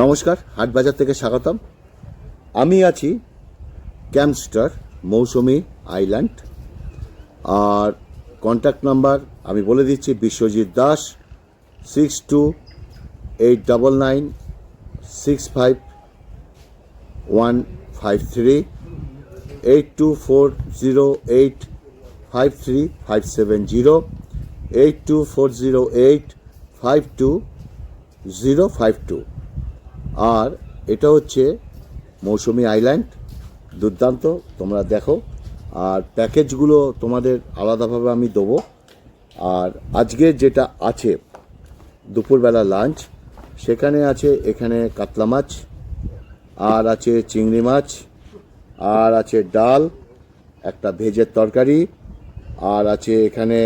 নমস্কার, হাটবাজার থেকে স্বাগতম। আমি আছি ক্যাম্পস্টার মৌসুমি আইল্যান্ড। আর কন্ট্যাক্ট নাম্বার আমি বলে দিচ্ছি Biswajit Das six two eight double nine six five one five three eight two four zero eight five three five seven zero eight two four zero eight five two zero five two আর এটা হচ্ছে মৌসুমি island. দুর্দান্ত তোমরা দেখো। আর প্যাকেজগুলো তোমাদের আলাদাভাবে আমি দেবো। আর আজকে যেটা আছে দুপুরবেলা লাঞ্চ সেখানে আছে এখানে কাতলা মাছ আর আছে চিংড়ি মাছ আর আছে ডাল একটা ভেজের তরকারি আর আছে এখানে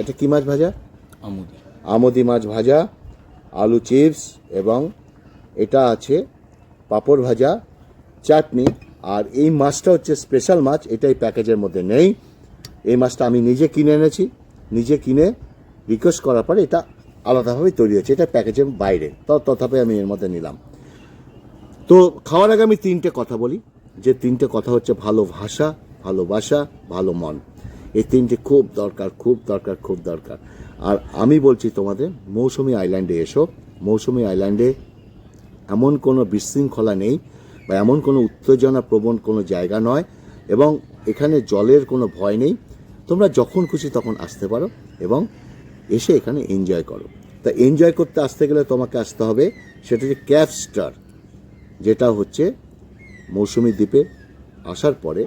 এটা কি মাছ ভাজা? আমুদি। আমদি মাছ ভাজা আলু চিপস এবং এটা আছে পাঁপড় ভাজা, চাটনি, আর এই মাছটা হচ্ছে স্পেশাল মাছ, এটাই প্যাকেজের মধ্যে নেই। এই মাছটা আমি নিজে কিনে এনেছি, নিজে কিনে রিকোয়েস্ট করার পরে এটা আলাদাভাবে তৈরি হয়েছে, এটা প্যাকেজের বাইরে তথাপি আমি এর মধ্যে নিলাম। তো খাওয়ার আগে আমি তিনটে কথা বলি, যে তিনটে কথা হচ্ছে ভালো ভাষা ভালোবাসা ভালো মন। এই তিনটে খুব দরকার খুব দরকার খুব দরকার। আর আমি বলছি তোমাদের, মৌসুমি আইল্যান্ডে এসো, মৌসুমি আইল্যান্ডে এমন কোনো বিশৃঙ্খলা নেই বা এমন কোনো উত্তেজনা প্রবণ কোনো জায়গা নয় এবং এখানে জলের কোনো ভয় নেই। তোমরা যখন খুশি তখন আসতে পারো এবং এসে এখানে এনজয় করো। তা এনজয় করতে আসতে গেলে তোমাকে আসতে হবে সেটা হচ্ছে ক্যাব স্টার যেটা হচ্ছে মৌসুমি দ্বীপে আসার পরে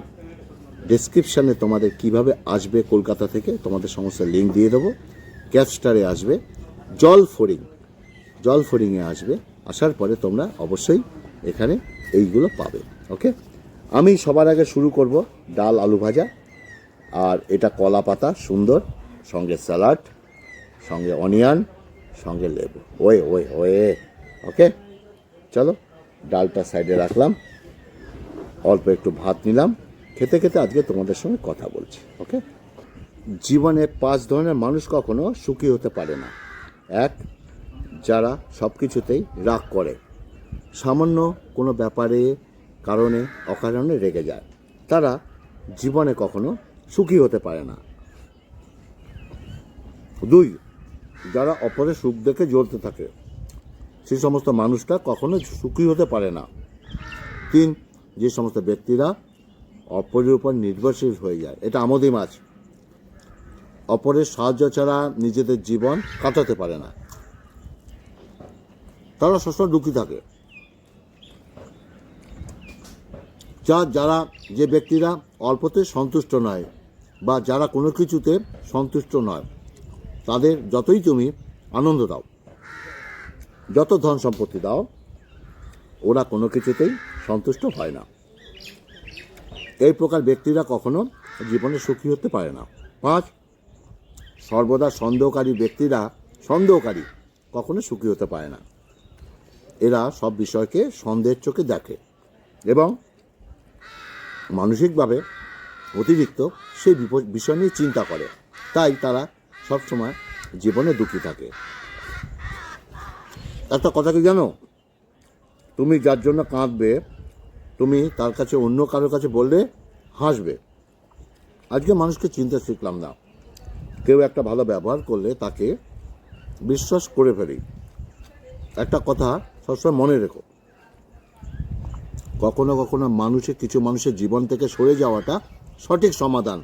ডেসক্রিপশানে তোমাদের কীভাবে আসবে কলকাতা থেকে তোমাদের সমস্ত লিঙ্ক দিয়ে দেবো। ক্যাপস্টারে আসবে, জল ফরিং, জল ফোরিংয়ে আসবে। আসার পরে তোমরা অবশ্যই এখানে এইগুলো পাবে ওকে আমি সবার আগে শুরু করব ডাল আলু ভাজা, আর এটা কলা পাতা, সুন্দর, সঙ্গে স্যালাড, সঙ্গে অনিয়ন, সঙ্গে লেবু। ওয়ে ওয়ে ওয়ে ওকে চলো, ডালটা সাইডে রাখলাম, অল্প একটু ভাত নিলাম, খেতে খেতে আজকে তোমাদের সঙ্গে কথা বলছি ওকে জীবনে পাঁচ ধরনের মানুষ কখনো সুখী হতে পারে না। এক যারা সব কিছুতেই রাগ করে। সামান্য কোনো ব্যাপারে কারণে অকারণে রেগে যায়। তারা জীবনে কখনো সুখী হতে পারে না। দুই, যারা অপরের সুখ দেখে জ্বলতে থাকে, সে সমস্ত মানুষটা কখনো সুখী হতে পারে না। তিন, যে সমস্ত ব্যক্তিরা অপরের উপর নির্ভরশীল হয়ে যায়, এটা আমোদি মাছ অপরের সাহায্য ছাড়া নিজেদের জীবন কাটাতে পারে না। তারা সবসময় দুঃখী থাকে। যা, যারা যে ব্যক্তিরা অল্পতে সন্তুষ্ট নয় বা যারা কোনো কিছুতে সন্তুষ্ট নয়, তাদের যতই তুমি আনন্দ দাও, যত ধন সম্পত্তি দাও, ওরা কোনো কিছুতেই সন্তুষ্ট হয় না। এই প্রকার ব্যক্তিরা কখনো জীবনে সুখী হতে পারে না। পাঁচ, সর্বদা সন্দেহকারী ব্যক্তিরা সন্দেহকারী কখনো সুখী হতে পারে না। এরা সব বিষয়কে সন্দেহের চোখে দেখে এবং মানসিকভাবে অতিরিক্ত সেই বিষয় নিয়ে চিন্তা করে। তাই তারা সবসময় জীবনে দুঃখী থাকে। একটা কথা কি জানো? তুমি যার জন্য কাঁদবে, তুমি তার কাছে অন্য কারোর কাছে বললে হাসবে। আজকে মানুষকে চিন্তা শিখলাম না। কেউ একটা ভালো ব্যবহার করলে তাকে বিশ্বাস করে ফেলি। একটা কথা সবসময় মনে রেখো। কখনো কখনো মানুষের কিছু মানুষের জীবন থেকে সরে যাওয়াটা সঠিক সমাধান।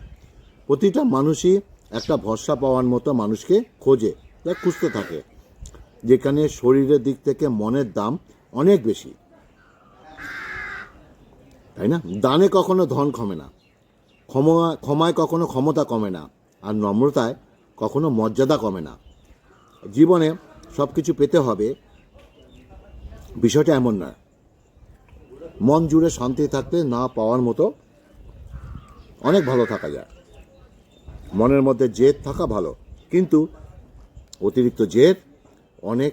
প্রতিটা মানুষই একটা ভরসা পাওয়ার মতো মানুষকে খোঁজে বা খুঁজতে থাকে, যেখানে শরীরের দিক থেকে মনের দাম অনেক বেশি। তাই না? দানে কখনো ধন কমে না, ক্ষমা, ক্ষমায় কখনো ক্ষমতা কমে না, আর নম্রতায় কখনো মর্যাদা কমে না। জীবনে সব কিছু পেতে হবে বিষয়টা এমন নয় মন জুড়ে শান্তি থাকতে না পাওয়ার মতো অনেক ভালো থাকা যায়। মনের মধ্যে জেদ থাকা ভালো, কিন্তু অতিরিক্ত জেদ অনেক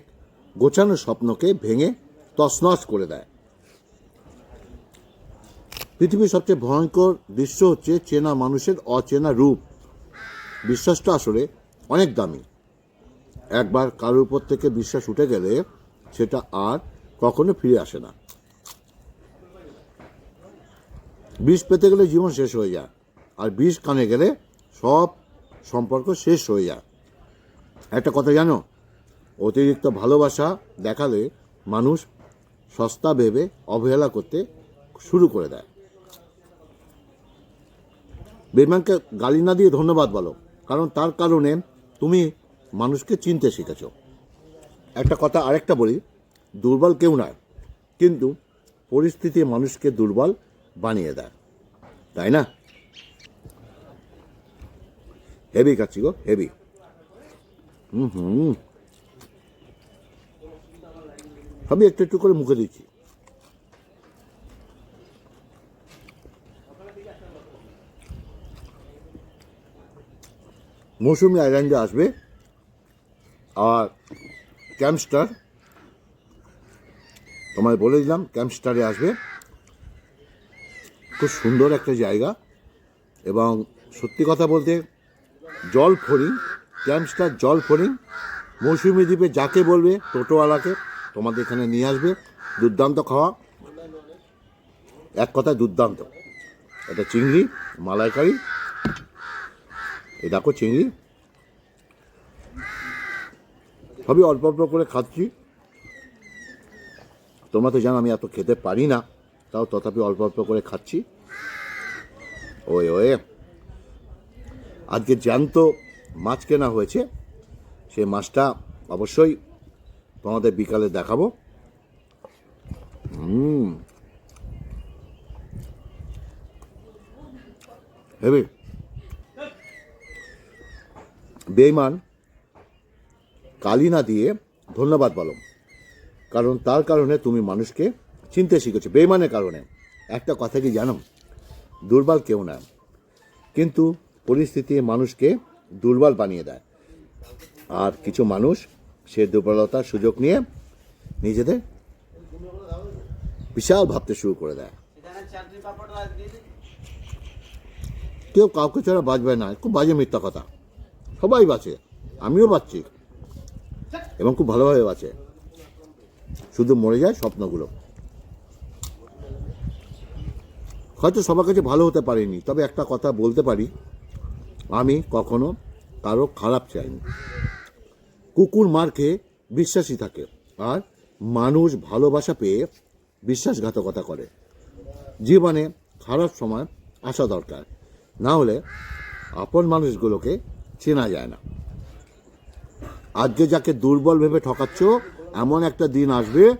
গোছানো স্বপ্নকে ভেঙে তছনছ করে দেয়। পৃথিবীর সবচেয়ে ভয়ঙ্কর দৃশ্য হচ্ছে চেনা মানুষের অচেনা রূপ। বিশ্বাসটা আসলে অনেক দামি। একবার কারোর উপর থেকে বিশ্বাস উঠে গেলে সেটা আর কখনো ফিরে আসে না। বিষ পেতে গেলে জীবন শেষ হয়ে যায়, আর বিষ কানে গেলে সব সম্পর্ক শেষ হয়ে যায়। একটা কথা জানো, অতিরিক্ত ভালোবাসা দেখালে মানুষ সস্তা ভেবে অবহেলা করতে শুরু করে দেয়। বেমানকে গালি না দিয়ে ধন্যবাদ বলো, কারণ তার কারণে তুমি মানুষকে চিনতে শিখেছ। একটা কথা আরেকটা বলি দুর্বল কেউ নয়। কিন্তু পরিস্থিতি মানুষকে দুর্বল বানিয়ে দেয়। তাই না? হেভি খাচ্ছি গো হেভি হুম হুম সবই একটু একটু করে মুখে দিচ্ছি। মৌসুমি আইল্যান্ডে আসবে। আর ক্যাম্পস্টার তোমায় বলে দিলাম ক্যাম্পস্টারে আসবে। খুব সুন্দর একটা জায়গা। এবং সত্যি কথা বলতে জল ফরিং ক্যাম্পস্টার জল ফরিং মৌসুমি দ্বীপে যাকে বলবে, টোটোওয়ালাকে তোমাদের এখানে নিয়ে আসবে। দুর্দান্ত খাওয়া। এক কথায় দুর্দান্ত। এটা চিংড়ি, মালাইকারি। এই দেখো চিংড়ি। সবই অল্প অল্প করে খাচ্ছি। তোমরা তো জানো আমি এত খেতে পারি না। তাও তথাপি অল্প অল্প করে খাচ্ছি। ওয়ে ওয়ে। আজকে জ্যান্ত মাছ কেনা হয়েছে। সেই মাছটা অবশ্যই তোমাদের বিকালে দেখাবো। হুম। হেবি। বেইমান, কালি না দিয়ে ধন্যবাদ বলো। কারণ তার কারণে তুমি মানুষকে চিনতে শিখেছো, বেইমানের কারণে। একটা কথা কি জানো? দুর্বল কেউ না। কিন্তু পরিস্থিতি মানুষকে দুর্বল বানিয়ে দেয়। আর কিছু মানুষ সে দুর্বলতার সুযোগ নিয়ে নিজেদের বিশাল ভাবতে শুরু করে দেয়। কেউ কাউকে ছাড়া বাঁচবে না। খুব বাজে মিথ্যা কথা। সবাই বাঁচে। আমিও বাঁচছি। এবং খুব ভালোভাবে বাঁচে। শুধু মরে যায় স্বপ্নগুলো। হয়তো সবার কাছে ভালো হতে পারিনি, তবে একটা কথা বলতে পারি, আমি কখনো কারও খারাপ চাইনি। কুকুর মার খেয়ে বিশ্বাসী থাকে, আর মানুষ ভালোবাসা পেয়ে বিশ্বাসঘাতকতা করে। জীবনে খারাপ সময় আসা দরকার, না হলে আপন মানুষগুলোকে চেনা যায় না। আজকে যাকে দুর্বল ভেবে ঠকাচ্ছ এমন একটা দিন আসবে,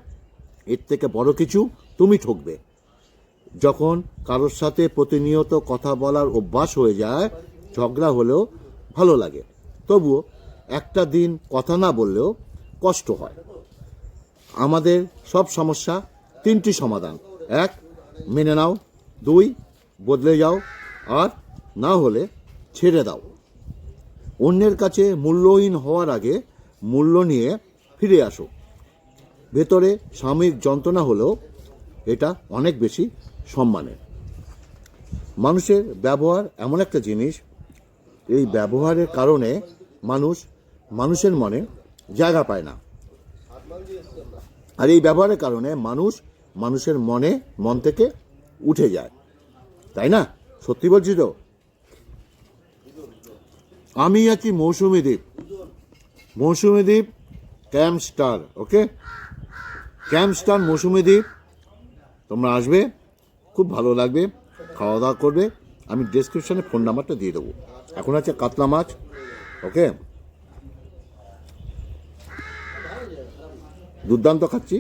এর থেকে বড় কিছু তুমি ঠকবে। যখন কারোর সাথে প্রতিনিয়ত কথা বলার অভ্যাস হয়ে যায়, ঝগড়া হলেও ভালো লাগে। তবুও একটা দিন কথা না বললেও কষ্ট হয়। আমাদের সব সমস্যা তিনটি সমাধান। এক, মেনে নাও। দুই, বদলে যাও। আর না হলে ছেড়ে দাও। অন্যের কাছে মূল্যহীন হওয়ার আগে মূল্য নিয়ে ফিরে আসো। ভেতরে সাময়িক যন্ত্রণা হলেও এটা অনেক বেশি সম্মানের। মানুষের ব্যবহার এমন একটা জিনিস, এই ব্যবহারের কারণে মানুষ মানুষের মনে জায়গা পায় না। আর এই ব্যবহারের কারণে মানুষ মানুষের মনে, মন থেকে উঠে যায়। তাই না? সত্যি বলছি তো? আমি আছি মৌসুমী দ্বীপ। মৌসুমী দ্বীপ camp star, okay? Camp star Mousumi দ্বীপ। তোমরা আসবে, খুব ভালো লাগবে খাওয়া দাওয়া করবে। আমি ডেসক্রিপশনে ফোন নাম্বারটা দিয়ে দেবো। এখন আছে কাতলা মাছ ওকে দুর্দান্ত খাচ্ছি।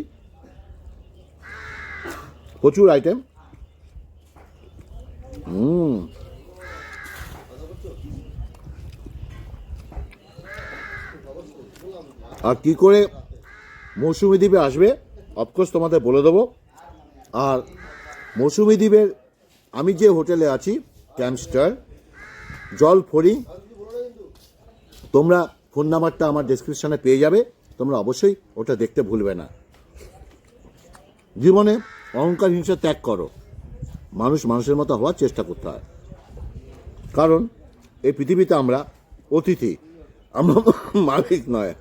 প্রচুর আইটেম হুম। আর কি করে মৌসুমি দ্বীপে আসবে? অফকোর্স তোমাদের বলে দেবো। আর মৌসুমি দ্বীপের, আমি যে হোটেলে আছি ক্যাম্পস্টার জল ফড়িং তোমরা ফোন নাম্বারটা আমার ডেসক্রিপশানে পেয়ে যাবে। তোমরা অবশ্যই ওটা দেখতে ভুলবে না। জীবনে অহংকার হিংসা ত্যাগ করো। মানুষ মানুষের মতো হওয়ার চেষ্টা করতে হয়। কারণ, এই পৃথিবীতে আমরা অতিথি। আমরা মালিক নয়।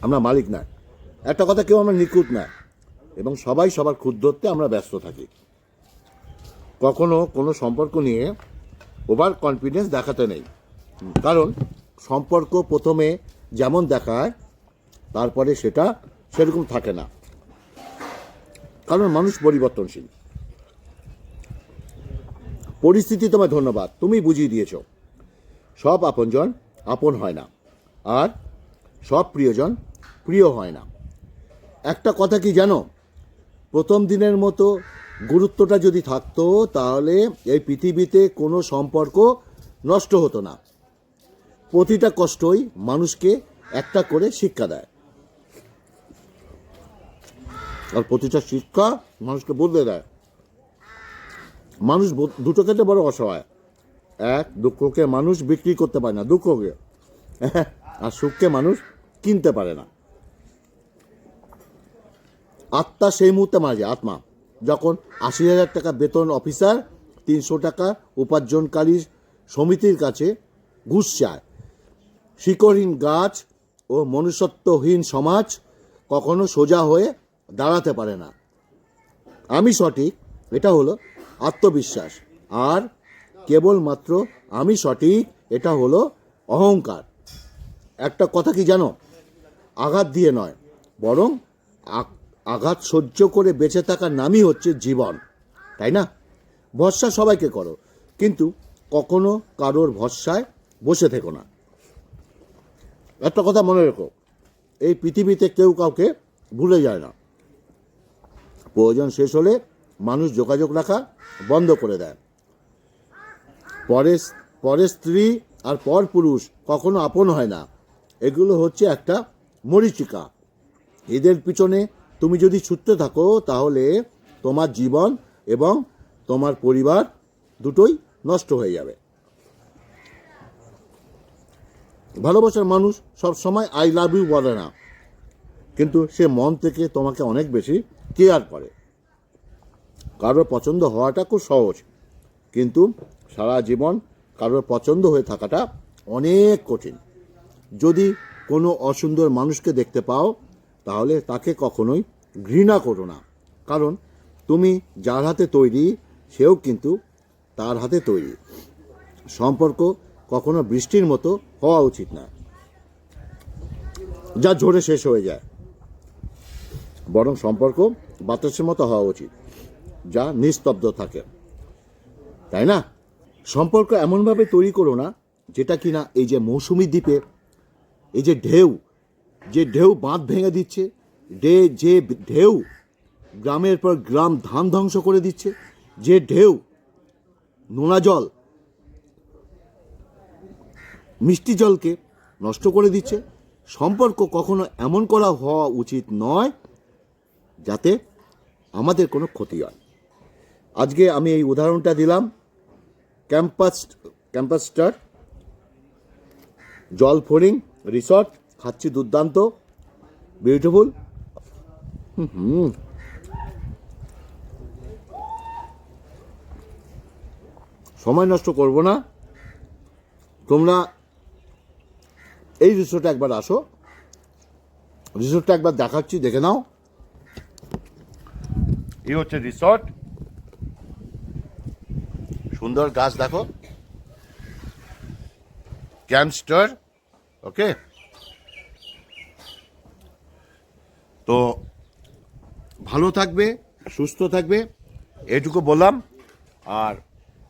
আমরা মালিক নয়। একটা কথা কেউ আমরা নিখুঁত না, এবং সবাই সবার ধরতে আমরা ব্যস্ত থাকি। কখনো কোনো সম্পর্ক নিয়ে ওভার কনফিডেন্স দেখাতে নেই। কারণ সম্পর্ক প্রথমে যেমন দেখায়, তারপরে সেটা সেরকম থাকে না। কারণ মানুষ পরিবর্তনশীল। পরিস্থিতি তোমায় ধন্যবাদ, তুমি বুঝিয়ে দিয়েছ। সব আপনজন আপন হয় না, আর সব প্রিয়জন প্রিয় হয় না। একটা কথা কি জানো? প্রথম দিনের মতো গুরুত্বটা যদি থাকতো, তাহলে এই পৃথিবীতে কোনো সম্পর্ক নষ্ট হতো না। প্রতিটা কষ্টই মানুষকে একটা করে শিক্ষা দেয়। আর প্রতিটা শিক্ষা মানুষকে বদলে দেয়। মানুষ দুটো ক্ষেত্রে বড় অসহায়। এক, দুঃখকে মানুষ বিক্রি করতে পারে না, দুঃখকে। আর সুখকে মানুষ কিনতে পারে না। আত্মা সেই মুহূর্তে মারা যায়, আত্মা। যখন আশি হাজার টাকা বেতন অফিসার, তিনশো টাকা উপার্জনকারী সমিতির কাছে ঘুষ চায়। শিকড়হীন গাছ ও মনুষ্যত্বহীন সমাজ কখনো সোজা হয়ে দাঁড়াতে পারে না। আমি সঠিক, এটা হলো আত্মবিশ্বাস। আর কেবলমাত্র আমি সঠিক, এটা হলো অহংকার। একটা কথা কি জানো? আঘাত দিয়ে নয়, বরং আঘাত সহ্য করে বেঁচে থাকার নামই হচ্ছে জীবন, তাই না? ভরসা সবাইকে করো, কিন্তু কখনো কারোর ভরসায় বসে থেকো না। একটা কথা মনে রেখো, এই পৃথিবীতে কেউ কাউকে ভুলে যায় না। প্রয়োজন শেষ হলে মানুষ যোগাযোগ রাখা বন্ধ করে দেয়। পরের পরের স্ত্রী আর পর পুরুষ কখনো আপন হয় না। এগুলো হচ্ছে একটা মরিচিকা। এদের পিছনে তুমি যদি ছুটতে থাকো, তাহলে তোমার জীবন এবং তোমার পরিবার দুটোই নষ্ট হয়ে যাবে। ভালোবাসার মানুষ সব সময় আই লাভ ইউ বলে না। কিন্তু সে মন থেকে তোমাকে অনেক বেশি কেয়ার করে। কারোর পছন্দ হওয়াটা খুব সহজ। কিন্তু সারা জীবন কারোর পছন্দ হয়ে থাকাটা অনেক কঠিন। যদি কোনো অসুন্দর মানুষকে দেখতে পাও তাহলে তাকে কখনোই ঘৃণা করো না। কারণ তুমি যার হাতে তৈরি, সেও কিন্তু তার হাতে তৈরি। সম্পর্ক কখনো বৃষ্টির মতো হওয়া উচিত না, যা ঝরে শেষ হয়ে যায়। বরং সম্পর্ক বাতাসের মতো হওয়া উচিত, যা নিস্তব্ধ থাকে। তাই না? সম্পর্ক এমনভাবে তৈরি করো না, যেটা কিনা এই যে মৌসুমি দ্বীপে, এই যে ঢেউ যে ঢেউ বাঁধ ভেঙে দিচ্ছে ডে যে ঢেউ গ্রামের পর গ্রাম ধান ধ্বংস করে দিচ্ছে, যে ঢেউ নোনা জল, মিষ্টি জলকে নষ্ট করে দিচ্ছে, সম্পর্ক কখনো এমন করা হওয়া উচিত নয় যাতে আমাদের কোনো ক্ষতি হয়। আজকে আমি এই উদাহরণটা দিলাম, ক্যাম্পাস, ক্যাম্পাসটার জল ফোরিং রিসর্ট খাচ্ছি দুর্দান্ত বিউটিফুল হুম। সময় নষ্ট করব না। তোমরা এই রিসোর্টে একবার আসো। রিসোর্টটা একবার দেখাচ্ছি, দেখে নাও। এই হচ্ছে রিসর্ট সুন্দর গাছ দেখো। ক্যাম্পস্টার ওকে তো ভালো থাকবে, সুস্থ থাকবে, এটুকু বললাম। আর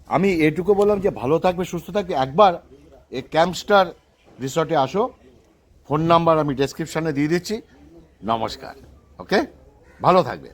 আমি এটুকু বললাম যে ভালো থাকবে, সুস্থ থাকবে। একবার এই ক্যাম্পস্টার রিসর্টে আসো। ফোন নাম্বার আমি ডেসক্রিপশানে দিয়ে দিচ্ছি। নমস্কার। ওকে ভালো থাকবে।